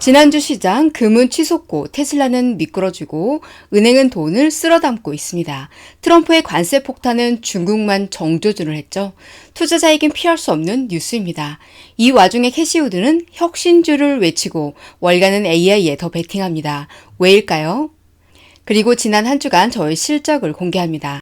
지난주 시장 금은 치솟고 테슬라는 미끄러지고 은행은 돈을 쓸어 담고 있습니다. 트럼프의 관세 폭탄은 중국만 정조준을 했죠. 투자자에겐 피할 수 없는 뉴스입니다. 이 와중에 캐시우드는 혁신주를 외치고 월간은 AI에 더 베팅합니다. 왜일까요? 그리고 지난 한 주간 저의 실적을 공개합니다.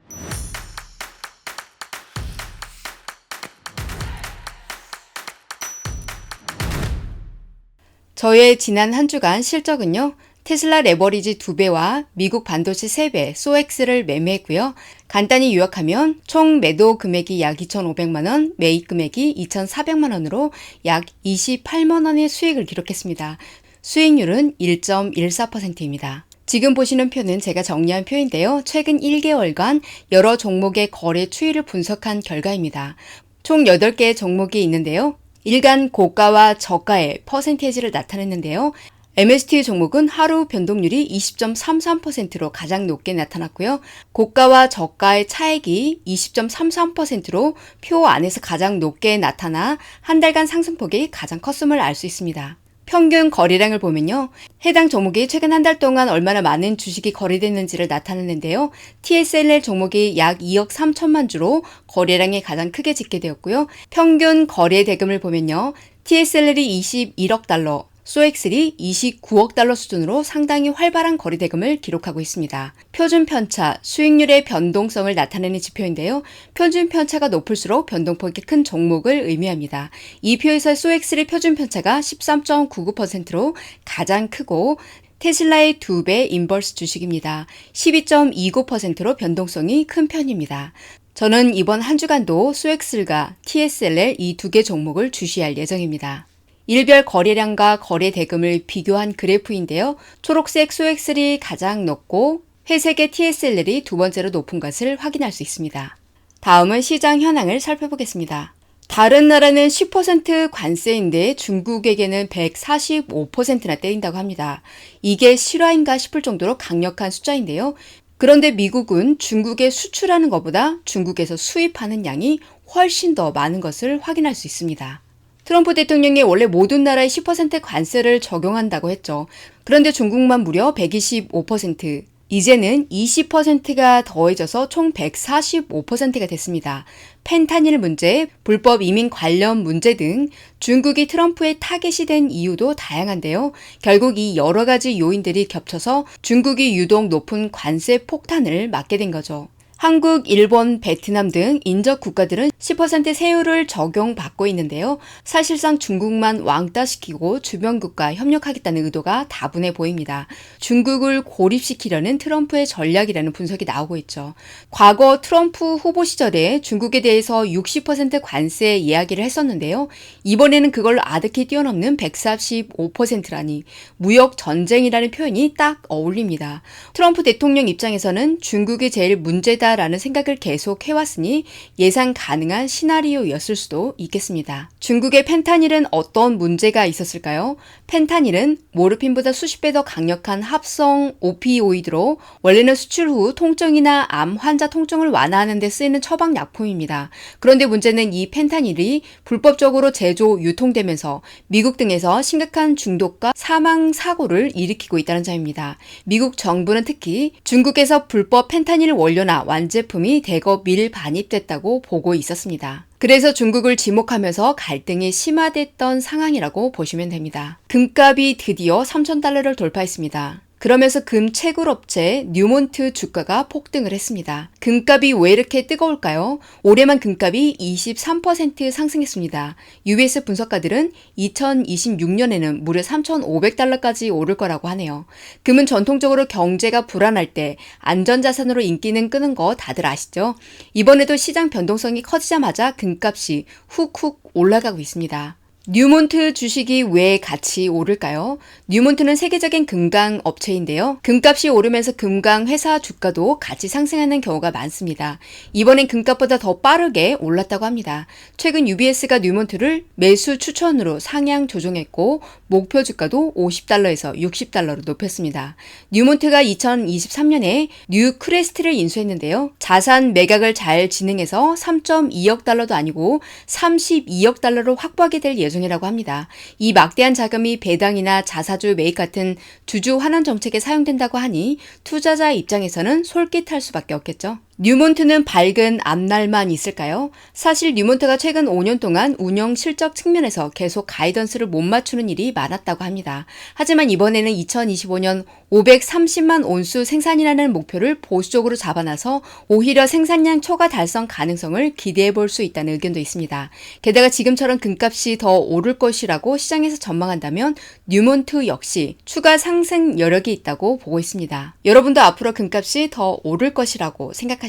저의 지난 한 주간 실적은요. 테슬라 레버리지 2배와 미국 반도체 3배, 소엑스를 매매했고요. 간단히 요약하면 총 매도 금액이 약 2,500만 원, 매입 금액이 2,400만 원으로 약 28만 원의 수익을 기록했습니다. 수익률은 1.14%입니다. 지금 보시는 표는 제가 정리한 표인데요. 최근 1개월간 여러 종목의 거래 추이를 분석한 결과입니다. 총 8개의 종목이 있는데요. 일간 고가와 저가의 퍼센테이지를 나타냈는데요. MST 종목은 하루 변동률이 20.33%로 가장 높게 나타났고요. 고가와 저가의 차액이 20.33%로 표 안에서 가장 높게 나타나 한 달간 상승폭이 가장 컸음을 알 수 있습니다. 평균 거래량을 보면요. 해당 종목이 최근 한 달 동안 얼마나 많은 주식이 거래됐는지를 나타내는데요. TSLL 종목이 약 2억 3천만 주로 거래량이 가장 크게 집계되었고요. 평균 거래 대금을 보면요. TSLL이 21억 달러, 소엑슬이 29억 달러 수준으로 상당히 활발한 거래 대금을 기록하고 있습니다. 표준 편차, 수익률의 변동성을 나타내는 지표인데요. 표준 편차가 높을수록 변동폭이 큰 종목을 의미합니다. 이 표에서 소엑슬의 표준 편차가 13.99%로 가장 크고 테슬라의 2배 인버스 주식입니다. 12.29%로 변동성이 큰 편입니다. 저는 이번 한 주간도 소엑슬과 TSLL 이 두 개 종목을 주시할 예정입니다. 일별 거래량과 거래 대금을 비교한 그래프인데요. 초록색 소엑슬이 가장 높고 회색의 TSLL이 두 번째로 높은 것을 확인할 수 있습니다. 다음은 시장 현황을 살펴보겠습니다. 다른 나라는 10% 관세인데 중국에게는 145%나 떼인다고 합니다. 이게 실화인가 싶을 정도로 강력한 숫자인데요. 그런데 미국은 중국에 수출하는 것보다 중국에서 수입하는 양이 훨씬 더 많은 것을 확인할 수 있습니다. 트럼프 대통령이 원래 모든 나라에 10% 관세를 적용한다고 했죠. 그런데 중국만 무려 125%, 이제는 20%가 더해져서 총 145%가 됐습니다. 펜타닐 문제, 불법 이민 관련 문제 등 중국이 트럼프의 타겟이 된 이유도 다양한데요. 결국 이 여러 가지 요인들이 겹쳐서 중국이 유독 높은 관세 폭탄을 맞게 된 거죠. 한국, 일본, 베트남 등 인접 국가들은 10% 세율을 적용받고 있는데요. 사실상 중국만 왕따시키고 주변국과 협력하겠다는 의도가 다분해 보입니다. 중국을 고립시키려는 트럼프의 전략이라는 분석이 나오고 있죠. 과거 트럼프 후보 시절에 중국에 대해서 60% 관세 이야기를 했었는데요. 이번에는 그걸 아득히 뛰어넘는 145%라니 무역 전쟁이라는 표현이 딱 어울립니다. 트럼프 대통령 입장에서는 중국이 제일 문제다 것이다라는 생각을 계속 해왔으니 예상 가능한 시나리오였을 수도 있겠습니다. 중국의 펜타닐은 어떤 문제가 있었을까요? 펜타닐은 모르핀보다 수십 배 더 강력한 합성 오피오이드로 원래는 수출 후 통증이나 암 환자 통증을 완화하는 데 쓰이는 처방 약품입니다. 그런데 문제는 이 펜타닐이 불법적으로 제조, 유통되면서 미국 등에서 심각한 중독과 사망 사고를 일으키고 있다는 점입니다. 미국 정부는 특히 중국에서 불법 펜타닐 원료나 완 제품이 대거 밀반입됐다고 보고 있었습니다. 그래서 중국을 지목하면서 갈등이 심화됐던 상황이라고 보시면 됩니다. 금값이 드디어 3,000달러를 돌파했습니다. 그러면서 금 채굴 업체 뉴몬트 주가가 폭등을 했습니다. 금값이 왜 이렇게 뜨거울까요? 올해만 금값이 23% 상승했습니다. UBS 분석가들은 2026년에는 무려 3,500달러까지 오를 거라고 하네요. 금은 전통적으로 경제가 불안할 때 안전자산으로 인기는 끄는 거 다들 아시죠? 이번에도 시장 변동성이 커지자마자 금값이 훅훅 올라가고 있습니다. 뉴몬트 주식이 왜 같이 오를까요? 뉴몬트는 세계적인 금강 업체인데요. 금값이 오르면서 금강 회사 주가도 같이 상승하는 경우가 많습니다. 이번엔 금값보다 더 빠르게 올랐다고 합니다. 최근 UBS가 뉴몬트를 매수 추천으로 상향 조정했고 목표 주가도 50달러에서 60달러로 높였습니다. 뉴몬트가 2023년에 뉴 크레스트를 인수했는데요. 자산 매각을 잘 진행해서 3.2억 달러도 아니고 32억 달러로 확보하게 될 예정 예정이라고 합니다. 이 막대한 자금이 배당이나 자사주 매입 같은 주주 환원 정책에 사용된다고 하니 투자자 입장에서는 솔깃할 수밖에 없겠죠. 뉴몬트는 밝은 앞날만 있을까요? 사실 뉴몬트가 최근 5년 동안 운영 실적 측면에서 계속 가이던스를 못 맞추는 일이 많았다고 합니다. 하지만 이번에는 2025년 530만 온수 생산이라는 목표를 보수적으로 잡아놔서 오히려 생산량 초과 달성 가능성을 기대해 볼 수 있다는 의견도 있습니다. 게다가 지금처럼 금값이 더 오를 것이라고 시장에서 전망한다면 뉴몬트 역시 추가 상승 여력이 있다고 보고 있습니다. 여러분도 앞으로 금값이 더 오를 것이라고 생각하시나요?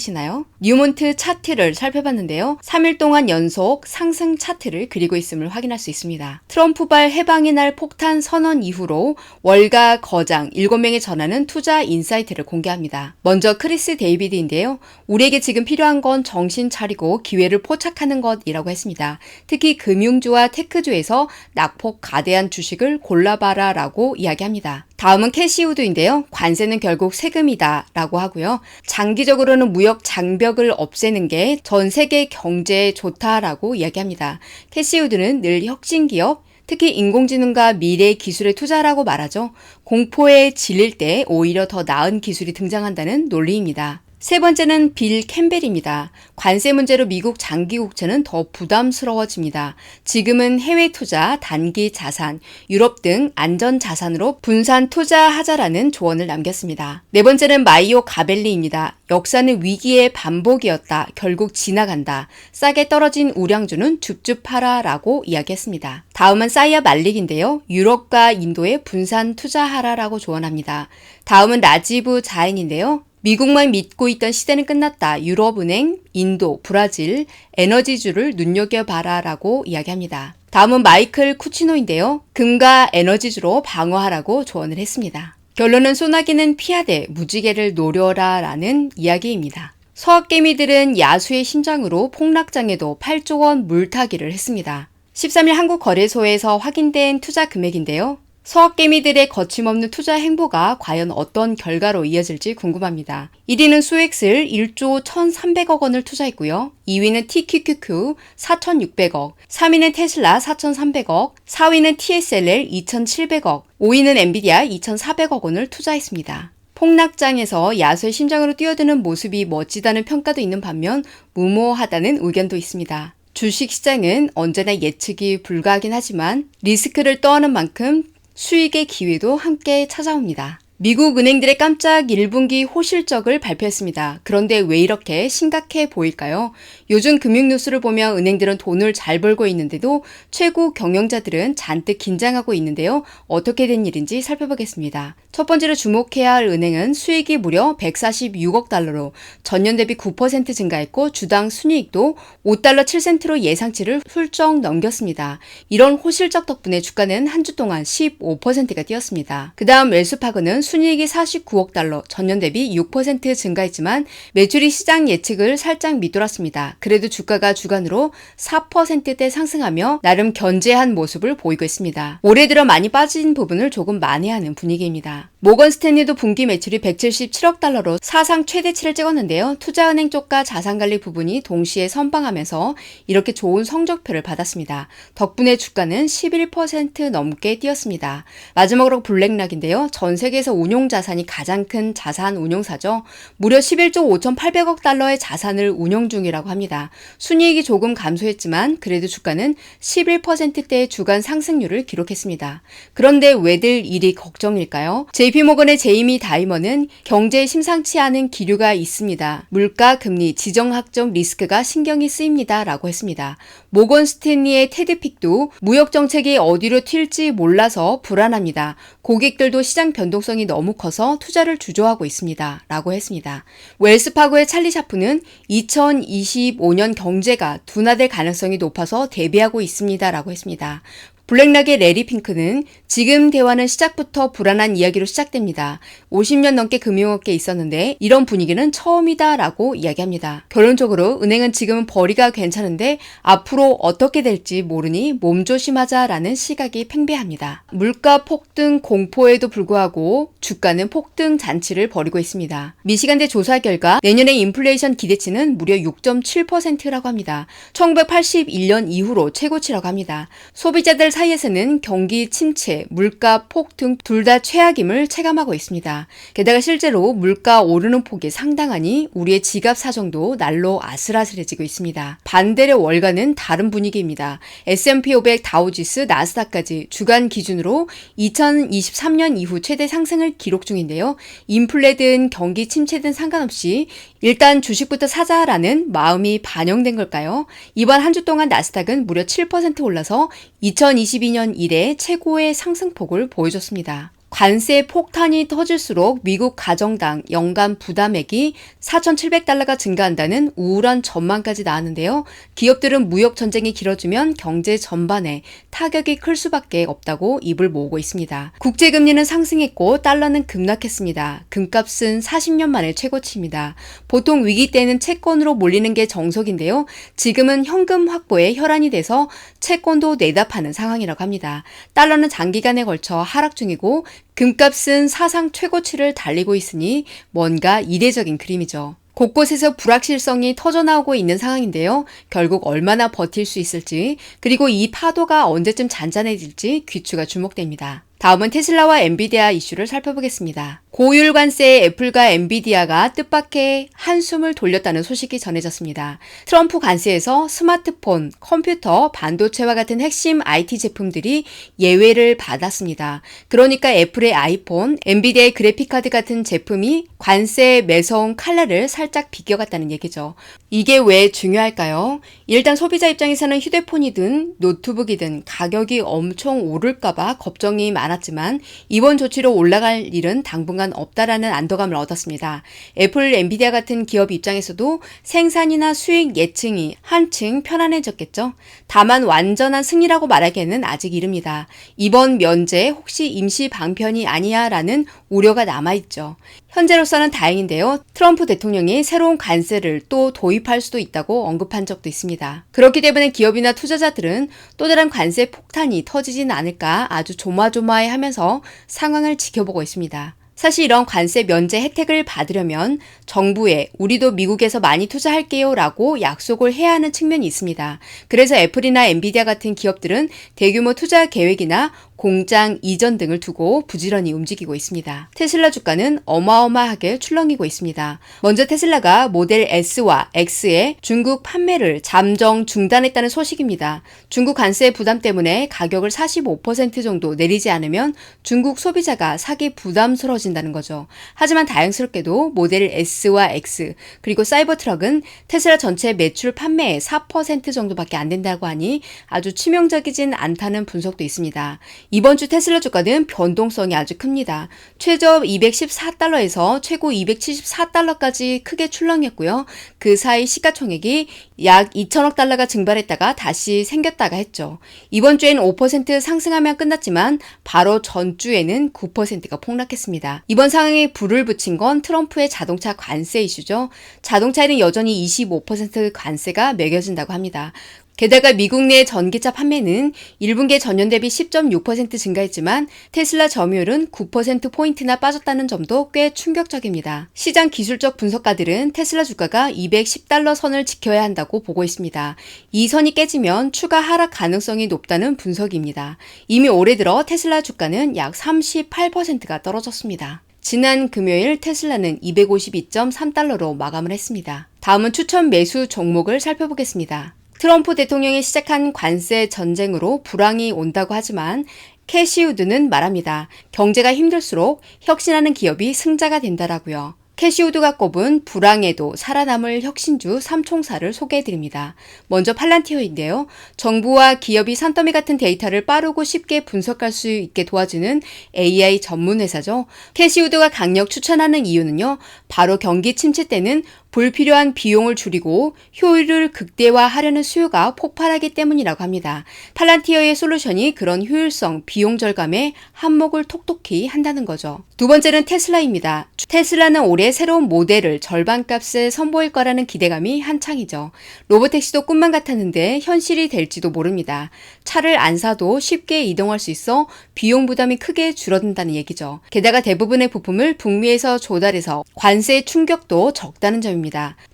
뉴몬트 차트를 살펴봤는데요. 3일 동안 연속 상승 차트를 그리고 있음을 확인할 수 있습니다. 트럼프발 해방의 날 폭탄 선언 이후로 월가 거장 7명의 전하는 투자 인사이트를 공개합니다. 먼저 크리스 데이비드인데요. 우리에게 지금 필요한 건 정신 차리고 기회를 포착하는 것이라고 했습니다. 특히 금융주와 테크주에서 낙폭 가대한 주식을 골라봐라 라고 이야기합니다. 다음은 캐시우드인데요. 관세는 결국 세금이다 라고 하고요. 장기적으로는 무역 장벽을 없애는 게 전 세계 경제에 좋다라고 이야기합니다. 캐시우드는 늘 혁신 기업, 특히 인공지능과 미래 기술에 투자라고 말하죠. 공포에 질릴 때 오히려 더 나은 기술이 등장한다는 논리입니다. 세 번째는 빌 캠벨입니다. 관세 문제로 미국 장기 국채는 더 부담스러워집니다. 지금은 해외 투자, 단기 자산, 유럽 등 안전 자산으로 분산 투자하자라는 조언을 남겼습니다. 네 번째는 마이오 가벨리입니다. 역사는 위기의 반복이었다. 결국 지나간다. 싸게 떨어진 우량주는 줍줍하라라고 이야기했습니다. 다음은 사이아 말릭인데요. 유럽과 인도에 분산 투자하라라고 조언합니다. 다음은 라지브 자인인데요. 미국만 믿고 있던 시대는 끝났다. 유럽은행, 인도, 브라질, 에너지주를 눈여겨봐라라고 이야기합니다. 다음은 마이클 쿠치노인데요. 금과 에너지주로 방어하라고 조언을 했습니다. 결론은 소나기는 피하되 무지개를 노려라 라는 이야기입니다. 서학개미들은 야수의 심장으로 폭락장에도 8조 원 물타기를 했습니다. 13일 한국거래소에서 확인된 투자 금액인데요. 서학개미들의 거침없는 투자 행보가 과연 어떤 결과로 이어질지 궁금합니다. 1위는 수엑슬 1조 1,300억 원을 투자했고요. 2위는 TQQQ 4,600억, 3위는 테슬라 4,300억, 4위는 TSLL 2,700억, 5위는 엔비디아 2,400억 원을 투자했습니다. 폭락장에서 야수의 심장으로 뛰어드는 모습이 멋지다는 평가도 있는 반면 무모하다는 의견도 있습니다. 주식 시장은 언제나 예측이 불가하긴 하지만 리스크를 떠안은 만큼 수익의 기회도 함께 찾아옵니다. 미국 은행들의 깜짝 1분기 호실적을 발표했습니다. 그런데 왜 이렇게 심각해 보일까요? 요즘 금융 뉴스를 보면 은행들은 돈을 잘 벌고 있는데도 최고 경영자들은 잔뜩 긴장하고 있는데요. 어떻게 된 일인지 살펴보겠습니다. 첫 번째로 주목해야 할 은행은 수익이 무려 146억 달러로 전년 대비 9% 증가했고 주당 순이익도 5달러 7센트로 예상치를 훌쩍 넘겼습니다. 이런 호실적 덕분에 주가는 한 주 동안 15%가 뛰었습니다. 그 다음 웰스파그는 순이익이 49억 달러, 전년 대비 6% 증가했지만 매출이 시장 예측을 살짝 밑돌았습니다. 그래도 주가가 주간으로 4%대 상승하며 나름 견제한 모습을 보이고 있습니다. 올해 들어 많이 빠진 부분을 조금 만회하는 분위기입니다. 모건 스탠리도 분기 매출이 177억 달러로 사상 최대치를 찍었는데요. 투자은행 쪽과 자산관리 부분이 동시에 선방하면서 이렇게 좋은 성적표를 받았습니다. 덕분에 주가는 11% 넘게 뛰었습니다. 마지막으로 블랙락인데요. 전 세계에서 운용 자산이 가장 큰 자산 운용사죠. 무려 11조 5,800억 달러의 자산을 운용 중이라고 합니다. 순이익이 조금 감소했지만 그래도 주가는 11%대의 주간 상승률을 기록했습니다. 그런데 왜들 일이 걱정일까요? JP모건의 제이미 다이머는 경제에 심상치 않은 기류가 있습니다. 물가, 금리, 지정학적 리스크가 신경이 쓰입니다. 라고 했습니다. 모건 스탠리의 테드픽도 무역 정책이 어디로 튈지 몰라서 불안합니다. 고객들도 시장 변동성이 너무 커서 투자를 주저하고 있습니다. 라고 했습니다. 웰스파고의 찰리 샤프는 2025년 경제가 둔화될 가능성이 높아서 대비하고 있습니다. 라고 했습니다. 블랙락의 레리 핑크는 지금 대화는 시작부터 불안한 이야기로 시작됩니다. 50년 넘게 금융업계에 있었는데 이런 분위기는 처음이다 라고 이야기합니다. 결론적으로 은행은 지금은 벌이가 괜찮은데 앞으로 어떻게 될지 모르니 몸조심하자 라는 시각이 팽배합니다. 물가 폭등 공포에도 불구하고 주가는 폭등 잔치를 벌이고 있습니다. 미시간대 조사 결과 내년의 인플레이션 기대치는 무려 6.7%라고 합니다. 1981년 이후로 최고치라고 합니다. 소비자들 사이에서는 경기 침체, 물가 폭 등 둘 다 최악임을 체감하고 있습니다. 게다가 실제로 물가 오르는 폭이 상당하니 우리의 지갑 사정도 날로 아슬아슬해지고 있습니다. 반대로 월가는 다른 분위기입니다. S&P 500, 다우지수, 나스닥까지 주간 기준으로 2023년 이후 최대 상승을 기록 중인데요. 인플레든 경기 침체든 상관없이 일단 주식부터 사자라는 마음이 반영된 걸까요? 이번 한 주 동안 나스닥은 무려 7% 올라서 2022년 이래 최고의 상승폭을 보여줬습니다. 관세 폭탄이 터질수록 미국 가정당 연간 부담액이 4,700달러가 증가한다는 우울한 전망까지 나왔는데요. 기업들은 무역 전쟁이 길어지면 경제 전반에 타격이 클 수밖에 없다고 입을 모으고 있습니다. 국제 금리는 상승했고 달러는 급락했습니다. 금값은 40년 만에 최고치입니다. 보통 위기 때는 채권으로 몰리는 게 정석인데요. 지금은 현금 확보에 혈안이 돼서 채권도 내다 파는 상황이라고 합니다. 달러는 장기간에 걸쳐 하락 중이고 금값은 사상 최고치를 달리고 있으니 뭔가 이례적인 그림이죠. 곳곳에서 불확실성이 터져나오고 있는 상황인데요. 결국 얼마나 버틸 수 있을지, 그리고 이 파도가 언제쯤 잔잔해질지 귀추가 주목됩니다. 다음은 테슬라와 엔비디아 이슈를 살펴보겠습니다. 고율 관세에 애플과 엔비디아가 뜻밖의 한숨을 돌렸다는 소식이 전해졌습니다. 트럼프 관세에서 스마트폰, 컴퓨터, 반도체와 같은 핵심 IT 제품들이 예외를 받았습니다. 그러니까 애플의 아이폰, 엔비디아의 그래픽카드 같은 제품이 관세에 매서운 칼날을 살짝 비껴갔다는 얘기죠. 이게 왜 중요할까요? 일단 소비자 입장에서는 휴대폰이든 노트북이든 가격이 엄청 오를까봐 걱정이 많 았지만 이번 조치로 올라갈 일은 당분간 없다라는 안도감을 얻었습니다. 애플, 엔비디아 같은 기업 입장에서도 생산이나 수익 예측이 한층 편안해졌겠죠. 다만 완전한 승리라고 말하기에는 아직 이릅니다. 이번 면제 혹시 임시 방편이 아니야라는 우려가 남아있죠. 현재로서는 다행인데요. 트럼프 대통령이 새로운 관세를 또 도입할 수도 있다고 언급한 적도 있습니다. 그렇기 때문에 기업이나 투자자들은 또 다른 관세 폭탄이 터지진 않을까 아주 조마조마해 하면서 상황을 지켜보고 있습니다. 사실 이런 관세 면제 혜택을 받으려면 정부에 우리도 미국에서 많이 투자할게요 라고 약속을 해야 하는 측면이 있습니다. 그래서 애플이나 엔비디아 같은 기업들은 대규모 투자 계획이나 공장 이전 등을 두고 부지런히 움직이고 있습니다. 테슬라 주가는 어마어마하게 출렁이고 있습니다. 먼저 테슬라가 모델 S와 X의 중국 판매를 잠정 중단했다는 소식입니다. 중국 관세 부담 때문에 가격을 45% 정도 내리지 않으면 중국 소비자가 사기 부담스러워진다는 거죠. 하지만 다행스럽게도 모델 S와 X 그리고 사이버 트럭은 테슬라 전체 매출 판매의 4% 정도밖에 안 된다고 하니 아주 치명적이진 않다는 분석도 있습니다. 이번 주 테슬라 주가는 변동성이 아주 큽니다. 최저 214달러에서 최고 274달러까지 크게 출렁였고요. 그 사이 시가총액이 약 2천억 달러가 증발했다가 다시 생겼다가 했죠. 이번 주에는 5% 상승하면 끝났지만 바로 전주에는 9%가 폭락했습니다. 이번 상황에 불을 붙인 건 트럼프의 자동차 관세 이슈죠. 자동차에는 여전히 25% 관세가 매겨진다고 합니다. 게다가 미국 내 전기차 판매는 1분기 전년 대비 10.6% 증가했지만 테슬라 점유율은 9%포인트나 빠졌다는 점도 꽤 충격적입니다. 시장 기술적 분석가들은 테슬라 주가가 210달러 선을 지켜야 한다고 보고 있습니다. 이 선이 깨지면 추가 하락 가능성이 높다는 분석입니다. 이미 올해 들어 테슬라 주가는 약 38%가 떨어졌습니다. 지난 금요일 테슬라는 252.3달러로 마감을 했습니다. 다음은 추천 매수 종목을 살펴보겠습니다. 트럼프 대통령이 시작한 관세 전쟁으로 불황이 온다고 하지만 캐시우드는 말합니다. 경제가 힘들수록 혁신하는 기업이 승자가 된다라고요. 캐시우드가 꼽은 불황에도 살아남을 혁신주 3총사를 소개해드립니다. 먼저 팔란티어인데요. 정부와 기업이 산더미 같은 데이터를 빠르고 쉽게 분석할 수 있게 도와주는 AI 전문 회사죠. 캐시우드가 강력 추천하는 이유는요. 바로 경기 침체 때는 불필요한 비용을 줄이고 효율을 극대화하려는 수요가 폭발하기 때문이라고 합니다. 팔란티어의 솔루션이 그런 효율성, 비용 절감에 한몫을 톡톡히 한다는 거죠. 두 번째는 테슬라입니다. 테슬라는 올해 새로운 모델을 절반값에 선보일 거라는 기대감이 한창이죠. 로보택시도 꿈만 같았는데 현실이 될지도 모릅니다. 차를 안 사도 쉽게 이동할 수 있어 비용 부담이 크게 줄어든다는 얘기죠. 게다가 대부분의 부품을 북미에서 조달해서 관세 충격도 적다는 점입니다.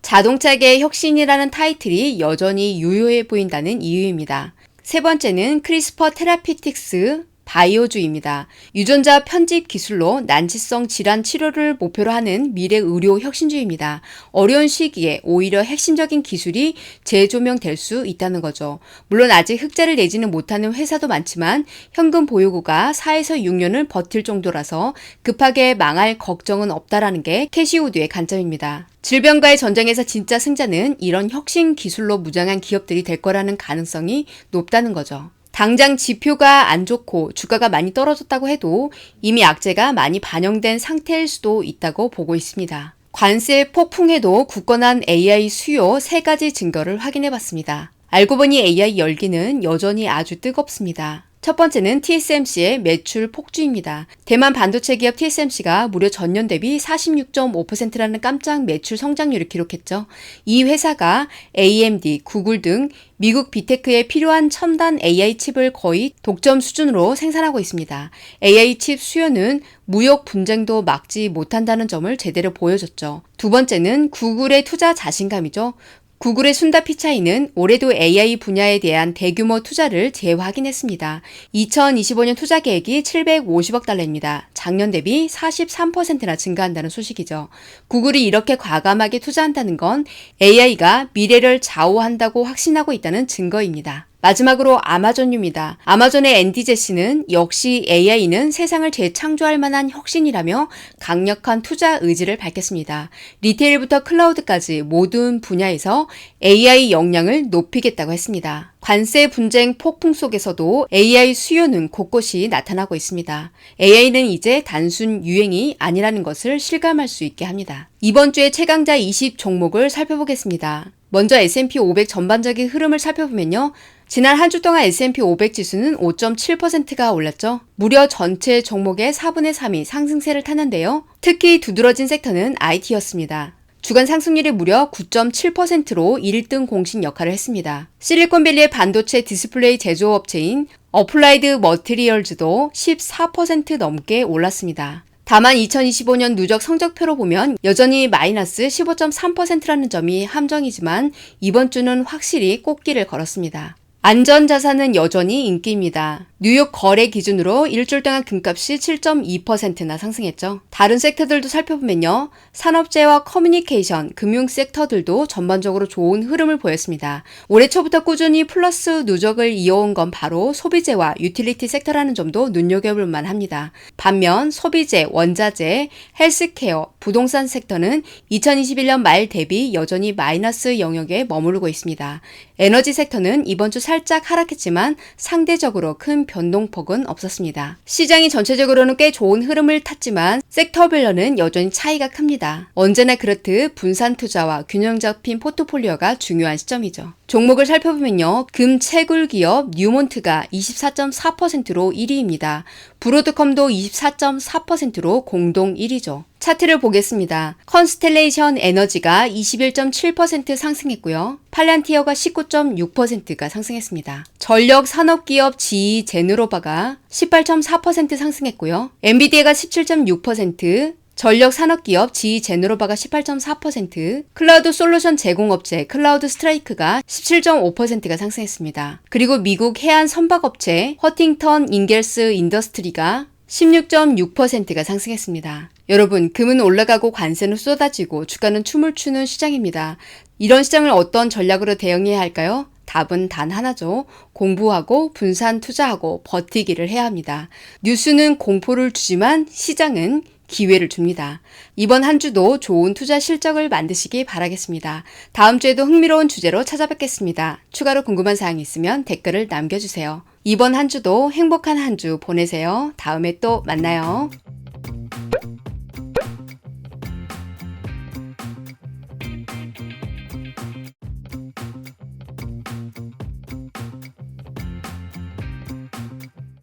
자동차계의 혁신이라는 타이틀이 여전히 유효해 보인다는 이유입니다. 세 번째는 크리스퍼 테라피틱스 바이오주의입니다. 유전자 편집 기술로 난치성 질환 치료를 목표로 하는 미래 의료 혁신주의입니다. 어려운 시기에 오히려 핵심적인 기술이 재조명될 수 있다는 거죠. 물론 아직 흑자를 내지는 못하는 회사도 많지만 현금 보유고가 4에서 6년을 버틸 정도라서 급하게 망할 걱정은 없다라는 게 캐시우드의 관점입니다. 질병과의 전쟁에서 진짜 승자는 이런 혁신 기술로 무장한 기업들이 될 거라는 가능성이 높다는 거죠. 당장 지표가 안 좋고 주가가 많이 떨어졌다고 해도 이미 악재가 많이 반영된 상태일 수도 있다고 보고 있습니다. 관세 폭풍에도 굳건한 AI 수요 세 가지 증거를 확인해 봤습니다. 알고 보니 AI 열기는 여전히 아주 뜨겁습니다. 첫 번째는 TSMC의 매출 폭주입니다. 대만 반도체 기업 TSMC가 무려 전년 대비 46.5%라는 깜짝 매출 성장률을 기록했죠. 이 회사가 AMD, 구글 등 미국 비테크에 필요한 첨단 AI 칩을 거의 독점 수준으로 생산하고 있습니다. AI 칩 수요는 무역 분쟁도 막지 못한다는 점을 제대로 보여줬죠. 두 번째는 구글의 투자 자신감이죠. 구글의 순다 피차이는 올해도 AI 분야에 대한 대규모 투자를 재확인했습니다. 2025년 투자 계획이 750억 달러입니다. 작년 대비 43%나 증가한다는 소식이죠. 구글이 이렇게 과감하게 투자한다는 건 AI가 미래를 좌우한다고 확신하고 있다는 증거입니다. 마지막으로 아마존입니다. 아마존의 앤디 제시는 역시 AI는 세상을 재창조할 만한 혁신이라며 강력한 투자 의지를 밝혔습니다. 리테일부터 클라우드까지 모든 분야에서 AI 역량을 높이겠다고 했습니다. 관세 분쟁 폭풍 속에서도 AI 수요는 곳곳이 나타나고 있습니다. AI는 이제 단순 유행이 아니라는 것을 실감할 수 있게 합니다. 이번 주에 최강자 20 종목을 살펴보겠습니다. 먼저 S&P 500 전반적인 흐름을 살펴보면요. 지난 한 주 동안 S&P 500 지수는 5.7%가 올랐죠. 무려 전체 종목의 4분의 3이 상승세를 탔는데요. 특히 두드러진 섹터는 IT였습니다. 주간 상승률이 무려 9.7%로 1등 공신 역할을 했습니다. 실리콘밸리의 반도체 디스플레이 제조업체인 어플라이드 머티리얼즈도 14% 넘게 올랐습니다. 다만 2025년 누적 성적표로 보면 여전히 마이너스 15.3%라는 점이 함정이지만 이번 주는 확실히 꽃길을 걸었습니다. 안전자산은 여전히 인기입니다. 뉴욕 거래 기준으로 일주일 동안 금값이 7.2%나 상승했죠. 다른 섹터들도 살펴보면요. 산업재와 커뮤니케이션, 금융 섹터들도 전반적으로 좋은 흐름을 보였습니다. 올해 초부터 꾸준히 플러스 누적을 이어온 건 바로 소비재와 유틸리티 섹터라는 점도 눈여겨볼 만합니다. 반면 소비재, 원자재, 헬스케어, 부동산 섹터는 2021년 말 대비 여전히 마이너스 영역에 머무르고 있습니다. 에너지 섹터는 이번 주 살짝 하락했지만 상대적으로 큰 변동폭은 없었습니다. 시장이 전체적으로는 꽤 좋은 흐름을 탔지만 섹터별로는 여전히 차이가 큽니다. 언제나 그렇듯 분산 투자와 균형 잡힌 포트폴리오가 중요한 시점이죠. 종목을 살펴보면요. 금 채굴 기업 뉴몬트가 24.4%로 1위입니다. 브로드컴도 24.4%로 공동 1위죠. 차트를 보겠습니다. 컨스텔레이션 에너지가 21.7% 상승했고요. 팔란티어가 19.6%가 상승했습니다. 전력 산업기업 GE 제누로바가 18.4% 상승했고요. 엔비디아가 17.6%, 전력 산업기업 GE 제누로바가 18.4%, 클라우드 솔루션 제공업체 클라우드 스트라이크가 17.5%가 상승했습니다. 그리고 미국 해안 선박업체 허팅턴 인겔스 인더스트리가 16.6%가 상승했습니다. 여러분, 금은 올라가고 관세는 쏟아지고 주가는 춤을 추는 시장입니다. 이런 시장을 어떤 전략으로 대응해야 할까요? 답은 단 하나죠. 공부하고 분산 투자하고 버티기를 해야 합니다. 뉴스는 공포를 주지만 시장은 기회를 줍니다. 이번 한 주도 좋은 투자 실적을 만드시기 바라겠습니다. 다음 주에도 흥미로운 주제로 찾아뵙겠습니다. 추가로 궁금한 사항이 있으면 댓글을 남겨주세요. 이번 한 주도 행복한 한 주 보내세요. 다음에 또 만나요.